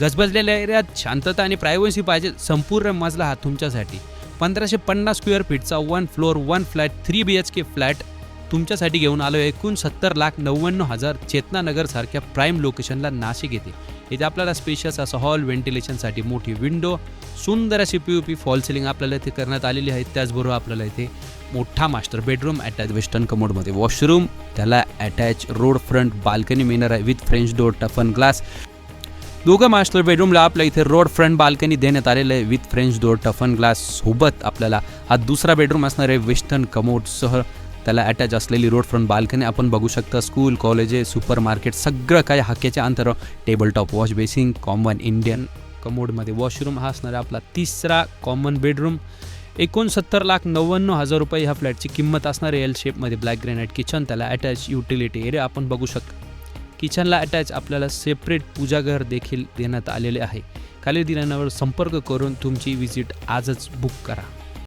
गजबजलेल्या एरियात शांतता आणि प्रायव्हसी पाहिजे संपूर्ण मजला हा तुमच्यासाठी. पंधराशे पन्नास square फीटचा one floor one flat three B H K flat तुमच्यासाठी घेऊन आलो आहे एकूण सत्तर लाख नव्याण्णव हजार चेतनानगरसारख्या प्राईम लोकेशनला नाशिक येते. इथे आपल्याला स्पेशियस असा हॉल व्हेंटिलेशनसाठी मोठी विंडो सुंदर अशी P U P fall ceiling आपल्याला इथे करण्यात आलेली आहे. त्याचबरोबर आपल्याला इथे मोठा मास्टर बेडरूम अटॅच वेस्टर्न कमोडमध्ये वॉशरूम त्याला अटॅच रोड फ्रंट बाल्कनी मिनर आहे with French door toughen glass दोघं मास्टर बेडरूमला आपल्या इथे रोड फ्रंट बाल्कनी देण्यात आलेलं आहे. With French door toughen glass सोबत आपल्याला हा दुसरा बेडरूम असणार आहे. वेस्टर्न कमोडसह त्याला अटॅच असलेली रोड फ्रंट बाल्कनी आपण बघू शकता. स्कूल कॉलेजेस सुपर मार्केट सगळं काही हाक्याच्या अंतरावर. Table top wash basin common Indian कमोडमध्ये washroom हा असणार आहे आपला तिसरा कॉमन बेडरूम एकोणसत्तर लाख नव्याण्णव हजार रुपये ह्या फ्लॅटची किंमत असणार आहे. एल शेपमध्ये ब्लॅक ग्रेनाईट किचन त्याला अटॅच युटिलिटी एरिया आपण बघू शकता. किचनला अटॅच आपल्याला सेपरेट पूजाघर देखील देण्यात आलेले आहे. खाली दिनांवर संपर्क करून तुमची विजिट आजच बुक करा.